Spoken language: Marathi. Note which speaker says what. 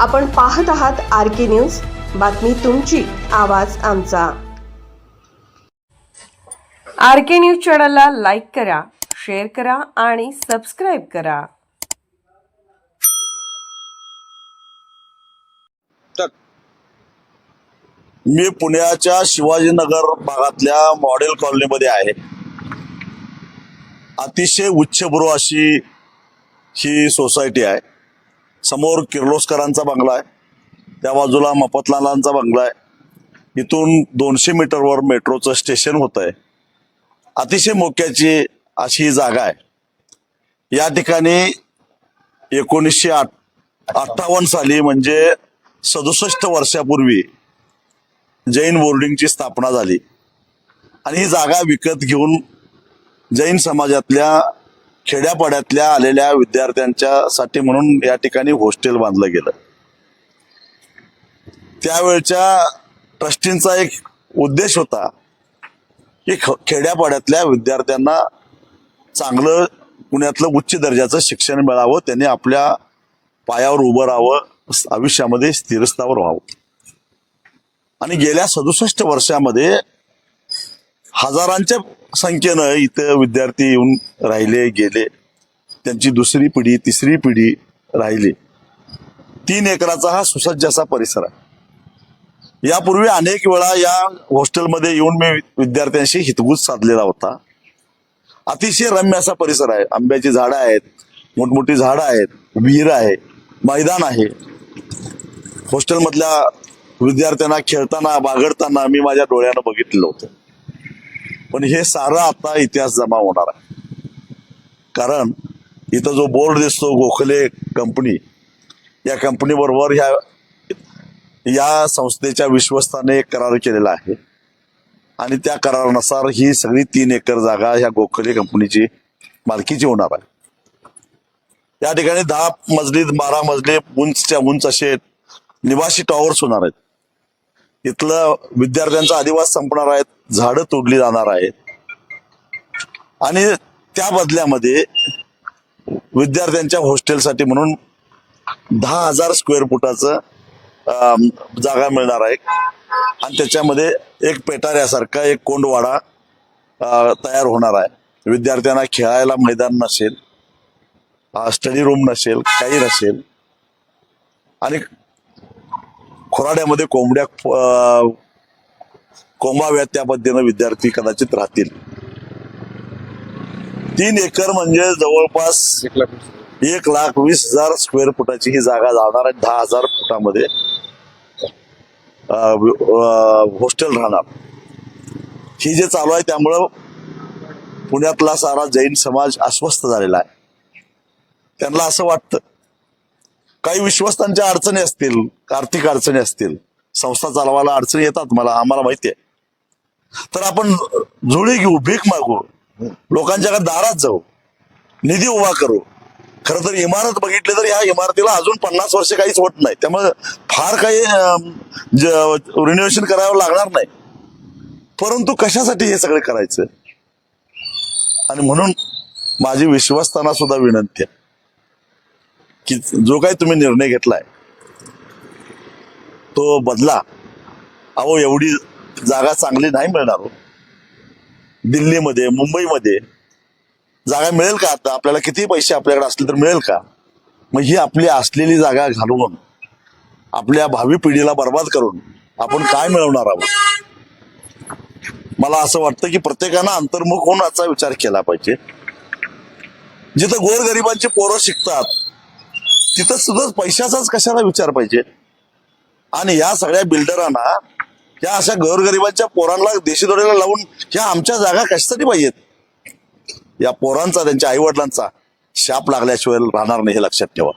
Speaker 1: आपण पाहत आहात आर के न्यूज. बातमी तुमची आवाज आमचा. आर के न्यूज चॅनलला लाईक करा शेअर करा आणि सबस्क्राईब करा.
Speaker 2: टक. मी पुण्याच्या शिवाजीनगर भागातल्या मॉडेल कॉलनीमध्ये आहे. अतिशय उच्चभ्रू अशी ही सोसायटी आहे. समोर किर्लोस्करांचा बंगला आहे. त्या बाजूला मफतलालांचा बंगला आहे. इथून दोनशे मीटरवर मेट्रोचं स्टेशन होतं आहे अतिशय मोक्याची अशी ही जागा आहे. या ठिकाणी एकोणीसशे आठ अठ्ठावन्न साली म्हणजे सदुसष्ट वर्षापूर्वी जैन बोर्डिंगची स्थापना झाली. आणि ही जागा विकत घेऊन जैन समाजातल्या खेड्यापाड्यातल्या आलेल्या विद्यार्थ्यांच्या साठी म्हणून या ठिकाणी हॉस्टेल बांधलं गेलं. त्यावेळच्या ट्रस्टींचा एक उद्देश होता की खेड्यापाड्यातल्या विद्यार्थ्यांना चांगलं पुण्यातलं उच्च दर्जाचं शिक्षण मिळावं त्यांनी आपल्या पायावर उभं राहावं आयुष्यामध्ये स्थिरस्थावर व्हावं. आणि गेल्या सदुसष्ट वर्षामध्ये हजारांच्या संख्येनं इथं विद्यार्थी येऊन राहिले गेले. त्यांची दुसरी पिढी तिसरी पिढी राहिली. तीन एकराचा हा सुसज्ज असा परिसर आहे. यापूर्वी अनेक वेळा या हॉस्टेलमध्ये येऊन मी विद्यार्थ्यांशी हितगुज साधलेला होता. अतिशय रम्य असा परिसर आहे. आंब्याची झाडं आहेत मोठमोठी झाडं आहेत विहीर आहे मैदान आहे. हॉस्टेलमधल्या विद्यार्थ्यांना खेळताना बागडताना मी माझ्या डोळ्यानं बघितलेलं होतं. पण हे सारं आता इतिहास जमा होणार आहे. कारण इथं जो बोर्ड दिसतो गोखले कंपनी या कंपनीबरोबर ह्या या संस्थेच्या विश्वस्ताने एक करार केलेला आहे. आणि त्या करारानुसार ही सगळी तीन एकर जागा ह्या गोखले कंपनीची मालकीची होणार आहे. या ठिकाणी दहा मजली बारा मजली उंचच्या उंच असे निवासी टॉवर्स होणार आहेत. इथलं विद्यार्थ्यांचा अधिवास संपणार आहेत. झाडं तोडली जाणार आहेत. आणि त्या बदल्यामध्ये विद्यार्थ्यांच्या हॉस्टेलसाठी म्हणून दहा हजार स्क्वेअर फुटाचं जागा मिळणार आहे. आणि त्याच्यामध्ये एक पेटाऱ्यासारखा एक कोंडवाडा तयार होणार आहे. विद्यार्थ्यांना खेळायला मैदान नसेल स्टडी रूम नसेल काही नसेल. आणि खोराड्यामध्ये कोंबड्या कोंबाव्यात त्या पद्धतीनं विद्यार्थी कदाचित राहतील. तीन एकर म्हणजे जवळपास एक लाख वीस हजार. स्क्वेअर फुटाची ही जागा जाणार आहे दहा हजार फुटामध्ये. हॉस्टेल राहणार. ही जे चालू आहे त्यामुळं पुण्यातला सारा जैन समाज अस्वस्थ झालेला आहे. त्यांना असं वाटतं काही विश्वस्तांच्या अडचणी असतील आर्थिक अडचणी असतील संस्था चालवायला अडचणी येतात मला आम्हाला माहिती आहे. तर आपण जुळी घेऊ भीक मागू. लोकांच्या दारात जाऊ. निधी उभा करू. खरं तर इमारत बघितली तर ह्या इमारतीला अजून पन्नास वर्ष काहीच होत नाही. त्यामुळे फार काही रिनोव्हेशन करावं लागणार नाही. परंतु कशासाठी हे सगळं करायचं? आणि म्हणून माझी विश्वासताना सुद्धा विनंती आहे. की जो काही तुम्ही निर्णय घेतलाय तो बदला. अहो एवढी जागा चांगली नाही मिळणार हो. दिल्लीमध्ये मुंबईमध्ये. जागा मिळेल का आता? आपल्याला किती पैसे आपल्याकडे असले तर मिळेल का? मग ही आपली असलेली जागा घालवून आपल्या भावी पिढीला बर्बाद करून आपण काय मिळवणार आहोत? मला असं वाटतं की प्रत्येकानं अंतर्मुख होऊन याचा विचार केला पाहिजे. जिथं गोरगरिबांची पोरं शिकतात तिथं सुद्धा पैशाचाच कशाला विचार पाहिजे? आणि या सगळ्या बिल्डरांना या अशा गोरगरिबांच्या पोरांना देशी दोड्याला लावून ह्या आमच्या जागा कशासाठी पाहिजेत? या पोरांचा त्यांच्या आई वडिलांचा शाप लागल्याशिवाय राहणार नाही हे लक्षात ठेवा.